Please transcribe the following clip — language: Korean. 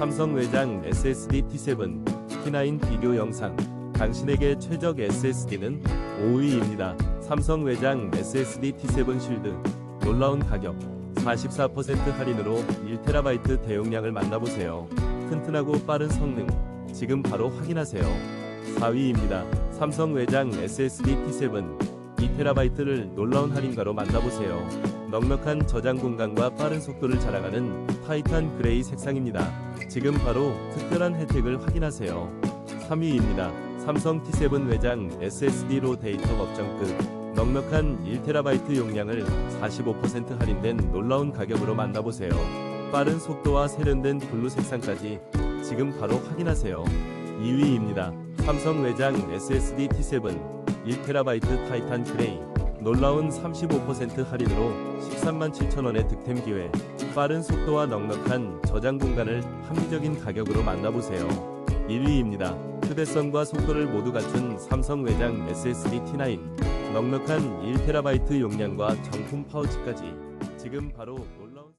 삼성 외장 SSD T7, T9 비교 영상. 당신에게 최적 SSD는 5위입니다. 삼성 외장 SSD T7 쉴드. 놀라운 가격. 44% 할인으로 1TB 대용량을 만나보세요. 튼튼하고 빠른 성능. 지금 바로 확인하세요. 4위입니다. 삼성 외장 SSD T7 2TB를 놀라운 할인가로 만나보세요. 넉넉한 저장 공간과 빠른 속도를 자랑하는 타이탄 그레이 색상입니다. 지금 바로 특별한 혜택을 확인하세요. 3위입니다. 삼성 T7 외장 SSD로 데이터 걱정급 넉넉한 1TB 용량을 45% 할인된 놀라운 가격으로 만나보세요. 빠른 속도와 세련된 블루 색상까지 지금 바로 확인하세요. 2위입니다. 삼성 외장 SSD T7 1TB 타이탄 그레이 놀라운 35% 할인으로 13만 7천원의 득템 기회 빠른 속도와 넉넉한 저장 공간을 합리적인 가격으로 만나보세요. 1위입니다. 휴대성과 속도를 모두 갖춘 삼성 외장 SSD T9 넉넉한 1TB 용량과 정품 파우치까지 지금 바로 놀라운